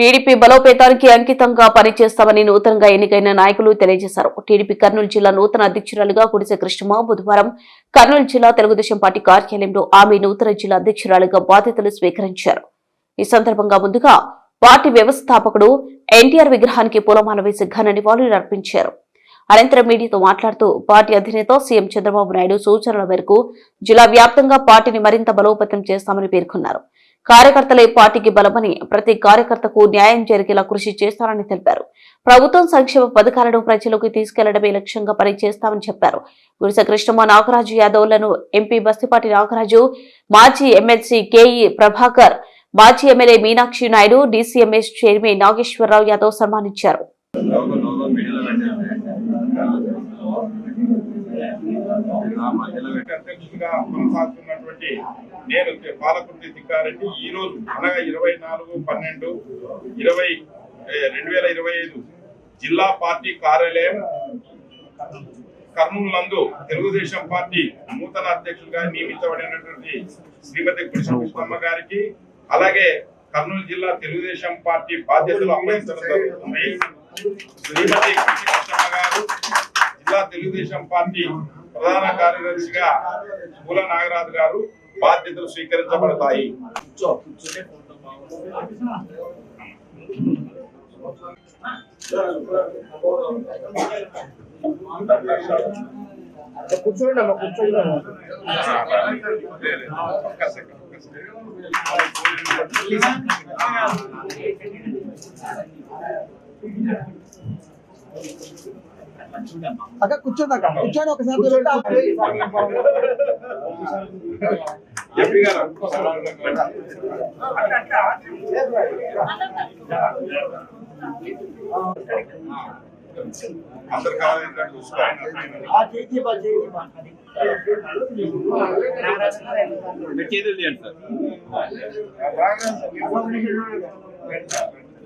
TDP బలోపేతానికి అంకితంగా పనిచేస్తామని నూతనంగా ఎన్నికైన నాయకులు తెలియజేశారు. టీడీపీ కర్నూలు జిల్లా నూతన అధ్యక్షురాలుగా గుడిసె కృష్ణమా బుధవారం కర్నూలు జిల్లా తెలుగుదేశం పార్టీ కార్యాలయంలో ఆమె నూతన జిల్లా అధ్యక్షురాలుగా బాధ్యతలు స్వీకరించారు. ఈ సందర్భంగా ముందుగా పార్టీ వ్యవస్థాపకుడు ఎన్టీఆర్ విగ్రహానికి పూలమాల వేసి ఘన నివాళులు అర్పించారు. అనంతరం మీడియాతో మాట్లాడుతూ పార్టీ అధినేత సీఎం చంద్రబాబు నాయుడు సూచనల మేరకు జిల్లా వ్యాప్తంగా పార్టీని మరింత బలోపేతం చేస్తామని పేర్కొన్నారు. కార్యకర్తలే పార్టీకి బలమని ప్రతి కార్యకర్తకు న్యాయం జరిగేలా కృషి చేస్తారని తెలిపారు. ప్రభుత్వం సంక్షేమ పథకాలను ప్రజలకు తీసుకెళ్ళడమే లక్ష్యంగా పనిచేస్తామని చెప్పారు. గుడిసె కృష్ణమ్మ నాగరాజు యాదవ్లను ఎంపీ బస్తిపాటి నాగరాజు మాజీ ఎమ్మెల్సీ కేఈ ప్రభాకర్ మాజీ MLA Meenakshi Naidu DCMS chairman Nageswararao Yadav సన్మానించారు. అధ్యక్షుడిగా కొనసాగుతున్నటువంటి నేను పాలకుర్తి తిక్కారెడ్డి ఈ రోజు అనగా ఇరవై నాలుగు పన్నెండు ఇరవై రెండు వేల ఇరవై ఐదు జిల్లా పార్టీ కార్యాలయం కర్నూలు నందు తెలుగుదేశం పార్టీ నూతన అధ్యక్షులుగా నియమించబడినటువంటి శ్రీమతి కృష్ణకృష్ణమ్మ గారికి అలాగే కర్నూలు జిల్లా తెలుగుదేశం పార్టీ బాధ్యతలు అప్పగించడం జరుగుతుంది శ్రీమతి కృష్ణకృష్ణమ్మ గారు జిల్లా తెలుగుదేశం పార్టీ ప్రధాన కార్యదర్శిగా మూల నాగరాజు గారు బాధ్యతలు స్వీకరించబడతాయి. కూర్చోండి అమ్మా కూర్చోండి ఒక్క సెకండ్, అక్క కూర్చోండి అక్క కూర్చోండి ఒకసారి అందరు చూసుకోవాలి. చేతులు తీయండి సార్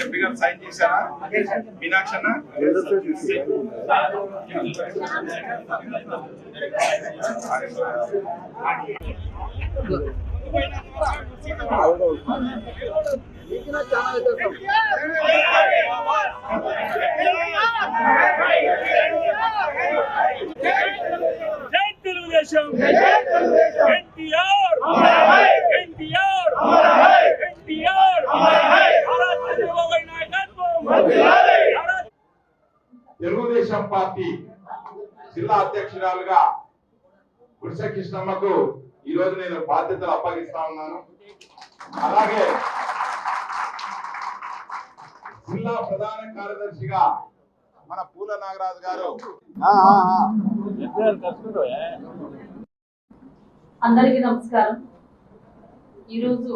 ఎంపీ గారు సైన్ చేశారా? మీనాక్షి జై తెలుగుదేశం ఎన్టీఆర్ ఎన్టీఆర్ ఎన్టీఆర్ చంద్రబాబు నాయకత్వం నారా తెలుగుదేశం పార్టీ జిల్లా అధ్యక్షురాలుగా గుడిసె కృష్ణమ్మకు ఈ రోజు నేను బాధ్యతలు అప్పగిస్తా ఉన్నాను. అలాగే జిల్లా ప్రధాన కార్యదర్శిగా మన పూల నాగరాజు గారు. అందరికీ నమస్కారం. ఈరోజు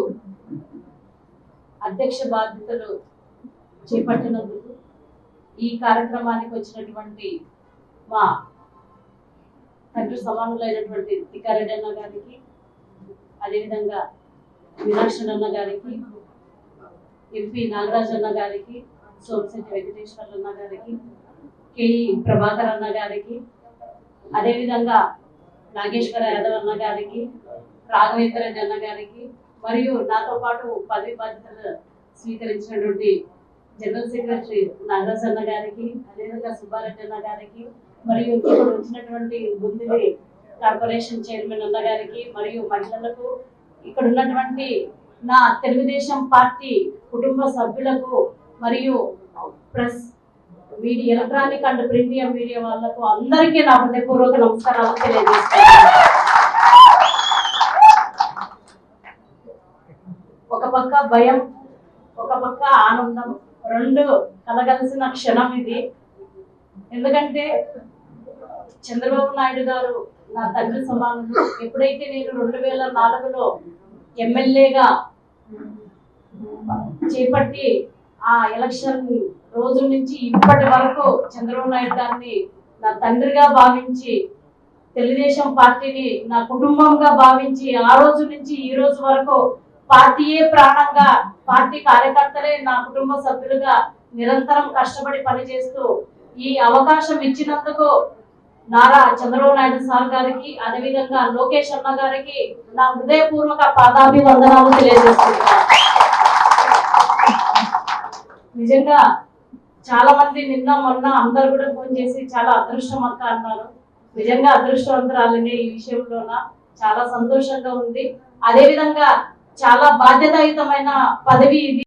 అధ్యక్ష బాధ్యతలు చేపట్టినందుకు ఈ కార్యక్రమానికి వచ్చినటువంటి మా తండ్రి సమానులైనటువంటి తిక్కారెడ్డి అన్న గారికి అదేవిధంగా మీనాక్షి అన్న గారికి ఎంపీ నాగరాజ్ అన్న గారికి సోమశెట్టి వెంకటేశ్వర అన్న గారికి కేఈ ప్రభాకర్ అన్న గారికి అదేవిధంగా నాగేశ్వర యాదవ్ అన్న గారికి రాఘవేంద్ర అన్న గారికి మరియు నాతో పాటు పదవి బాధ్యతలు స్వీకరించినటువంటి జనరల్ సెక్రటరీ నాగరాజన్న గారికి అదేవిధంగా సుబ్బారెడ్డి గారికి మరియు ఇప్పుడు వచ్చినటువంటి బుందిలి కార్పొరేషన్ చైర్మన్ అన్న గారికి మరియు మహిళలకు ఇక్కడ ఉన్నటువంటి నా తెలుగుదేశం పార్టీ కుటుంబ సభ్యులకు మరియు press media electronic and print media వాళ్ళకు అందరికీ నా హృదయపూర్వక నమస్కారాలు తెలియజేస్తాను ఒక పక్క భయం ఒక పక్క ఆనందం రెండు కలగలిసిన క్షణం ఇది. ఎందుకంటే చంద్రబాబు నాయుడు గారు నా తండ్రి సమానులు ఎప్పుడైతే నేను రెండు వేల నాలుగులో ఎమ్మెల్యేగా చేపట్టి ఆ ఎలక్షన్ రోజు నుంచి ఇప్పటి వరకు చంద్రబాబు నాయుడు గారిని నా తండ్రిగా భావించి తెలుగుదేశం పార్టీని నా కుటుంబంగా భావించి ఆ రోజు నుంచి ఈ రోజు వరకు పార్టీయే ప్రాణంగా పార్టీ కార్యకర్తలే నా కుటుంబ సభ్యులుగా నిరంతరం కష్టపడి పనిచేస్తూ ఈ అవకాశం ఇచ్చినందుకు నారా చంద్రబాబు నాయుడు సార్ గారికి అదేవిధంగా లోకేష్ అన్న గారికి నా హృదయపూర్వక పాదాభివందనాలు తెలియజేస్తున్నాను. నిజంగా చాలా మంది నిన్న మొన్న అందరు కూడా ఫోన్ చేసి చాలా అదృష్టం అక్క అన్నారు. నిజంగా అదృష్టవంతరాలనే ఈ విషయంలోన చాలా సంతోషంగా ఉంది. అదే విధంగా చాలా బాధ్యతాయుతమైన పదవి ఇది.